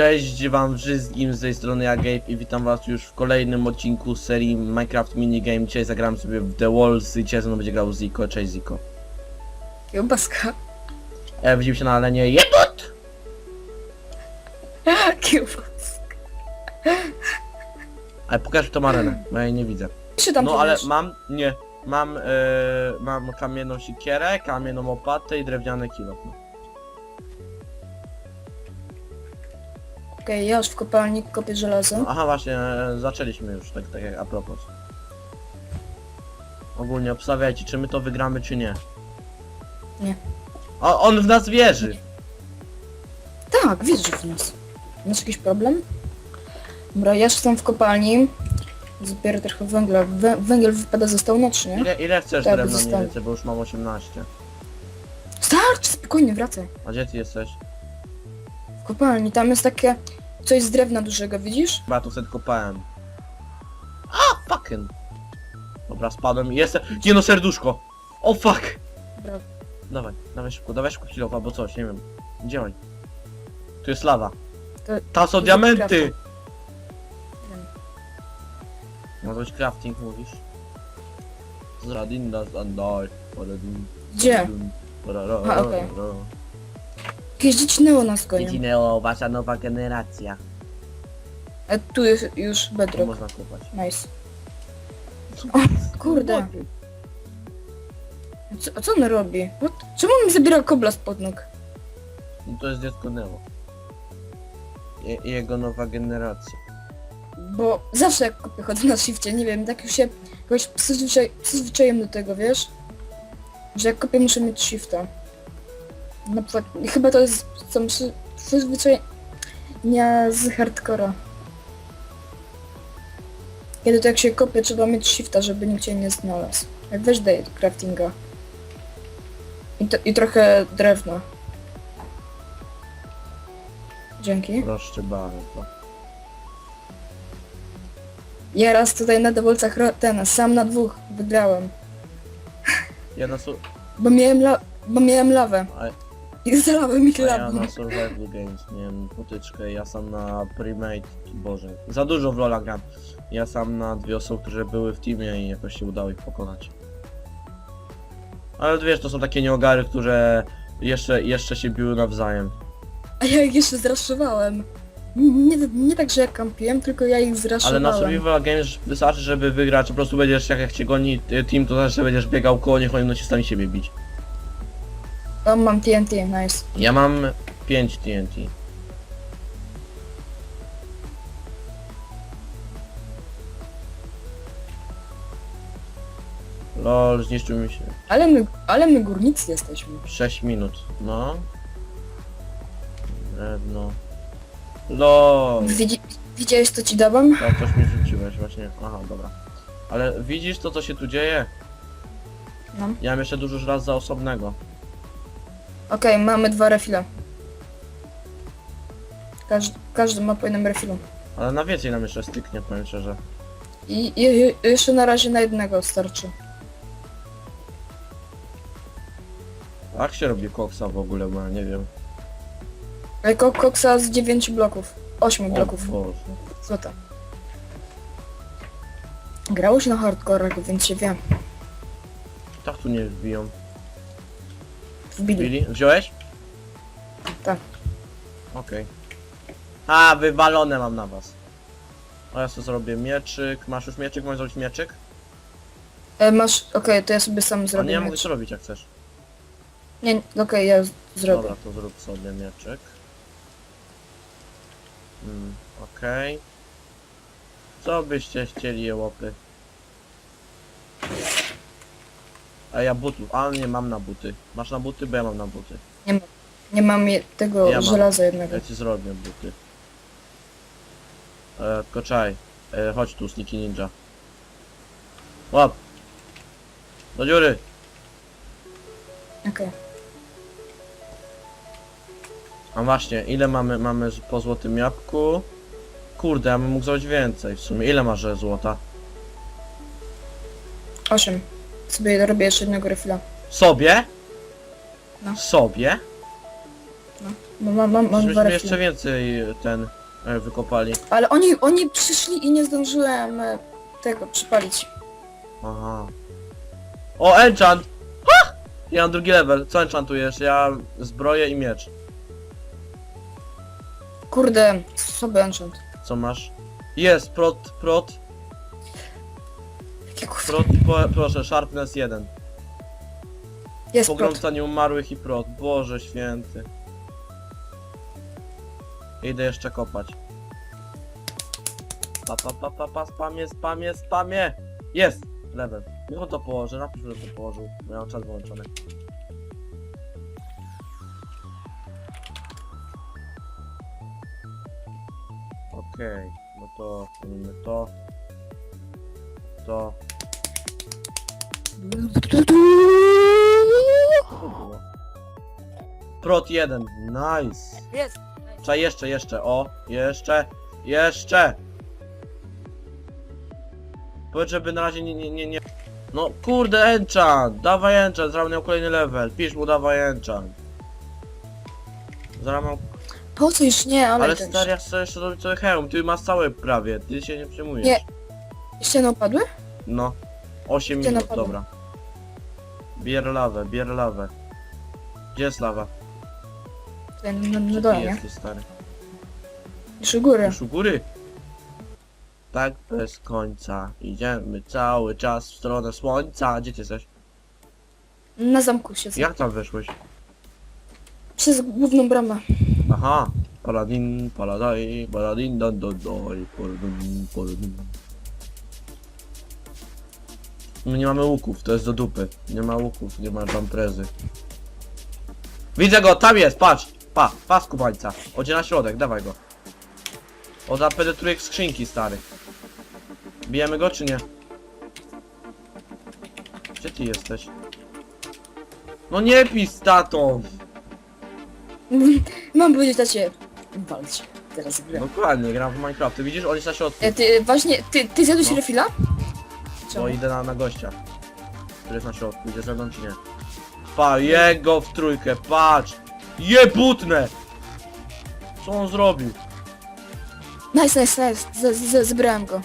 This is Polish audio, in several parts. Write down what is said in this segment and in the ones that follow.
Cześć wam wszystkim z tej strony ja Gabe i witam was już w kolejnym odcinku serii Minecraft Minigame. Dzisiaj zagram sobie w The Walls i dzisiaj ze mną będzie grał Ziko. Cześć Ziko. Kiełbaska. E, widzimy się na alenie Jebut! Kiełbaska. Ale pokaż tą arenę, bo ja jej nie widzę. Czy tam No ale powiesz? mam, nie, mam, e, mam kamienną sikierę, kamienną łopatę i drewniany kilo. No. Okej, ja już w kopalni kopię żelazo. Aha właśnie, e, zaczęliśmy już, tak, tak jak a propos. Ogólnie obstawiajcie, czy my to wygramy, czy nie. Nie. O, on w nas wierzy! Tak, wierzę w nas. Masz jakiś problem? Dobra, ja już tam w kopalni. Zbierę trochę węgla. Wę węgiel wypada ze stołu, czy nie? Ile, ile chcesz Tak, drewna mniej zostawię. więcej, bo już mam 18. Starczy, spokojnie, wracaj. A gdzie ty jesteś? Kopalni, tam jest takie coś z drewna dużego, widzisz? Chyba tu kopałem. A, fucking! Dobra, spadłem i jestem... Nie no, serduszko! O fuck! Dobra, Dawaj, dawaj szybko, dawaj szybko kilof albo coś, nie wiem. Działaj. Tu jest lawa. To- Tam są to diamenty! Ma to być crafting, mówisz? Zradinda zandaj. paladin, Gdzie? A, okej. Jakieś dzieci Neo nas gonią. Zginęło wasza nowa generacja. A tu jest już Tu bedrock. można kopać. Nice. kurde. A Co, a co on robi? What? Czemu on mi zabiera kobla spod nóg? No to jest dziecko Neo. Je, jego nowa generacja. Bo zawsze jak kopię chodzę na shifcie, nie wiem, tak już się jakoś przyzwyczaiłem do tego, wiesz? Że jak kopię muszę mieć shifta. Na przykład, chyba to jest są przy, przyzwyczajenia z hardcora. Kiedy to jak się kopie, trzeba mieć shifta, żeby nikt cię nie znalazł. Jak weź daj craftinga. I, to, I trochę drewna. Dzięki. Proszę bardzo. Ja raz tutaj na dowolcach ro- ten, sam na dwóch wygrałem. Ja na, su- Bo miałem, la- bo miałem lawę. a, I zalałem ich a ja lawą. na Survival Games miałem potyczkę, ja sam na Primate, boże, za dużo w Lola gram. Ja sam na dwie osoby, które były w teamie i jakoś się udało ich pokonać. Ale wiesz, to są takie nieogary, które jeszcze, jeszcze się biły nawzajem. A ja ich jeszcze zraszowałem. Nie, nie tak, że ja kampiłem, tylko ja ich Ale zraszowałem. na Survival Games wystarczy, żeby wygrać, po prostu będziesz, jak, jak cię goni y, team, to znaczy, że będziesz biegał koło nich, oni będą ci sami siebie bić. O, mam TNT, nice. Ja mam 5 TNT. Lol, zniszczył mi się. Ale my, ale my górnicy jesteśmy. 6 minut, no. Drewno. Lol. Widzi, widziałeś co ci dałam? Tak, coś mi rzuciłeś właśnie. Aha, dobra. Ale widzisz to, co się tu dzieje? No. Ja mam jeszcze dużo żelaza za osobnego. Okej, mamy dwa refile. Każdy, każdy ma po jednym refilu. Ale na więcej nam jeszcze styknie, powiem szczerze. I, i, i jeszcze na razie na jednego starczy. Jak się robi koksa w ogóle, bo ja nie wiem. Jako koksa z 9 bloków. 8 O bloków. Boże. Złota. Grało się na hardcorach, więc się wie. Tak tu nie wbiją. Wbili. Billy, wziąłeś? Tak. Okej. A, wywalone mam na was. A ja sobie zrobię mieczyk. Masz już mieczyk? Możesz zrobić mieczyk? E, masz... Okej, to ja sobie sam A nie, zrobię ja mogę miecz. to robić jak chcesz. Nie, nie, okej, ja z- zrobię. Dobra, to zrób sobie mieczyk. Mm, okej. Co byście chcieli, jełopy? A ja butów. A nie, mam na buty. Masz na buty? Bo ja mam na buty. Nie, mam- nie mam je, tego Ja mam. żelaza jednego. Ja ci zrobię buty. E, koczaj. E, chodź tu, Sneaky Ninja. Łap! Do dziury! Okej. A właśnie, ile mamy, mamy z- po złotym jabłku? Kurde, ja bym mógł zrobić więcej w sumie. Ile masz e, złota? Osiem. Sobie robię jeszcze jednego refila. Sobie? No. Sobie? No. Mam, mam, mam dwa Żebyśmy refile. jeszcze więcej ten e, wykopali. Ale oni, oni przyszli i nie zdążyłem e, tego przypalić. Aha. O, enchant! Ha! Ja mam drugi level. Co enchantujesz? Ja zbroję i miecz. Kurde, słaby enchant. Co masz? Jest, prot, prot, Jakie kurde. prot, po, proszę, sharpness 1. Jest prot. Pogromca nieumarłych i prot. Boże święty. Idę jeszcze kopać. Pa, pa, pa, pa, pa, spamie, spamie, spamie! Jest! Level. Niech on to położy, napisz, że to położył. Bo ja mam czas wyłączony. Okej, no to robimy to. To. Prot 1, nice. Jest. Trzeba jeszcze, jeszcze, o, jeszcze, jeszcze. Powiedz, żeby na razie nie, nie, nie, nie. No kurde, enchant, dawaj enchant, zaraz miał kolejny level, pisz mu dawaj enchant. Zaraz mam, Po co już nie, ale, ale też. stary, ja chcę jeszcze robić cały hełm, ty masz całe prawie, ty się nie przejmujesz. Nie. Ściany opadły? No, 8 Gdzie minut, dobra. Bier lawę, bier lawę. Gdzie jest lawa? Tutaj na, na Gdzie ty dole, nie? jesteś, stary? Już u góry. Już u góry. Tak bez końca. Idziemy cały czas w stronę słońca. Gdzie ty jesteś? Na zamku siedzę. Jak tam weszłeś? Przez główną bramę. Aha. Paladin, paladaj, paladin, don, don, doj, paladin, paladin. My nie mamy łuków, to jest do dupy. Nie ma łuków, nie ma tam prezy. Widzę go, tam jest, patrz! Pa, pas kubańca. Odzie na środek, dawaj go. O, zapenetruje skrzynki, stary. Bijemy go, czy nie? Gdzie ty jesteś? No nie pis z tatą! Mam powiedzieć na ciebie. Walcz. Teraz grę. Dokładnie, gram w Minecraft. Ty widzisz, on jest na środku. E, ty, właśnie, ty, ty zjadłeś No. refila? Bo Czemu? idę na, na gościa. Który jest na środku, idzie ze mną czy nie? Pa, jego w trójkę, patrz! Jebutne! Co on zrobił? Nice, nice, nice. Z, z, zebrałem go.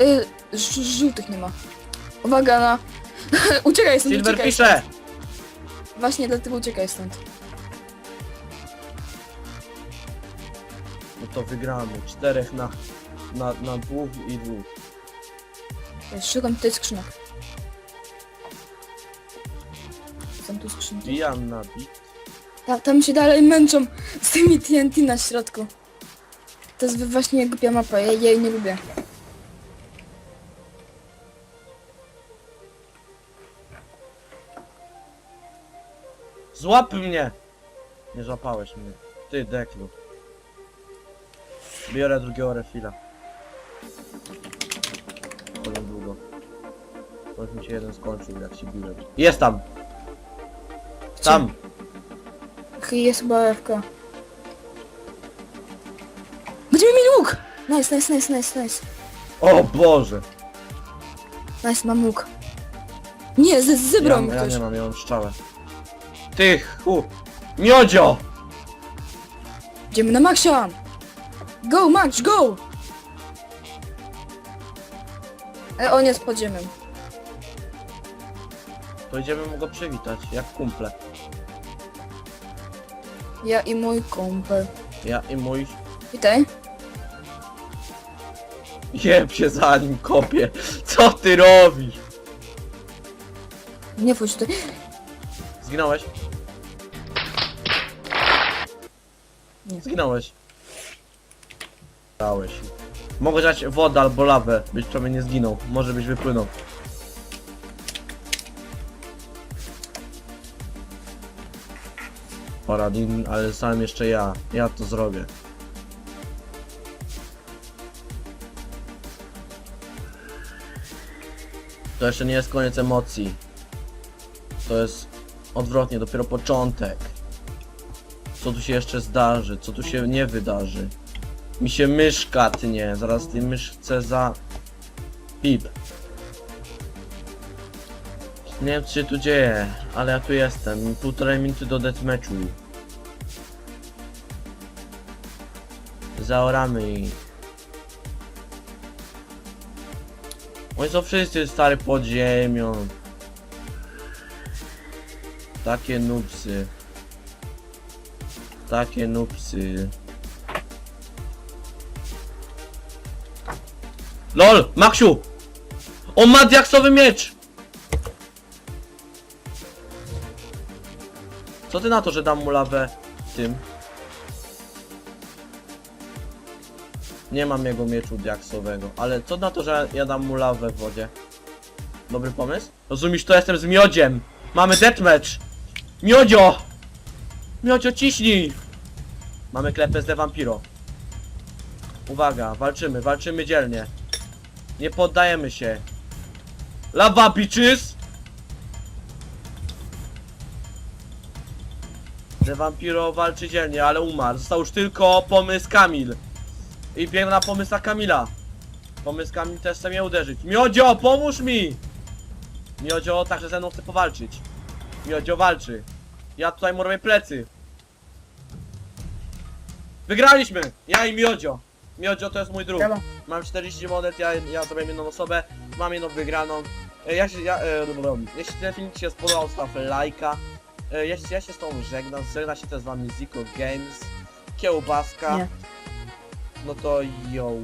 Y, ż, żółtych nie ma. Uwaga na... uciekaj stąd, Silver uciekaj pisze! stąd. Właśnie dlatego uciekaj stąd. No to wygramy. Czterech na, na, na dwóch i dwóch. Szukam tutaj skrzynek. Są tu skrzynki. Bijam na bit. Ta, tam się dalej męczą z tymi TNT na środku. To jest właśnie głupia mapa, ja jej nie lubię. Złap mnie! Nie złapałeś mnie. Ty, deklu. Biorę drugiego refila. Już mi się jeden skończył, jak się biłem. Jest tam! Tam! Jest chyba AFK. Będziemy mieli łuk! Nice, nice, nice, nice, nice. O Boże! Nice, mam łuk. Nie, z- Ja, zebrał mi ja ktoś. nie mam, ja mam szczałę. Ty, hu! Miodzio! Idziemy na Maxia! Go, Max, go! E, on jest pod ziemią. To idziemy mu go przywitać, jak kumple. Ja i mój kumpel. Ja i mój... Witaj. Jeb się za nim kopię! Co ty robisz? Nie wchodź tutaj. Zginąłeś? Nie. Zginąłeś. Dałeś. Mogę dać wodę albo lawę, byś przynajmniej nie zginął. Może byś wypłynął. Paradin, ale sam jeszcze ja. Ja to zrobię. To jeszcze nie jest koniec emocji. To jest odwrotnie, dopiero początek. Co tu się jeszcze zdarzy, co tu się nie wydarzy. Mi się myszka tnie, zaraz tej myszce za... Pip. Nie wiem co się tu dzieje, ale ja tu jestem. Półtorej minuty do deathmatchu. Zaoramy i... Oni są wszyscy stary pod ziemią. Takie nupsy. Takie nupsy. LOL! Maksiu! On ma diaksowy miecz! Co ty na to, że dam mu lawę tym? Nie mam jego mieczu diaksowego, ale co na to, że ja dam mu lawę w wodzie? Dobry pomysł? Rozumiesz, to jestem z miodziem! Mamy deathmatch! Miodzio! Miodzio, ciśnij! Mamy klepę z The Vampiro. Uwaga, walczymy, walczymy dzielnie. Nie poddajemy się. Lava bitches! The Vampiro walczy dzielnie, ale umarł. Został już tylko pomysł Kamil. I biegnę na pomysł Kamila. Pomysł Kamil też chce mnie uderzyć. Miodzio, pomóż mi! Miodzio także ze mną chce powalczyć. Miodzio walczy. Ja tutaj mu robię plecy. Wygraliśmy! Ja i Miodzio. Miodzio to jest mój drug. Brawo. Mam 40 monet, ja, ja zrobię jedną osobę, mam jedną wygraną. E, Ja się, ja, e, jeśli ten film Ci się spodobał, staw lajka. E, ja, się- ja się z Tobą żegnam, żegna się też z Wami Zico Games, Kiełbaska. Nie. No to yo.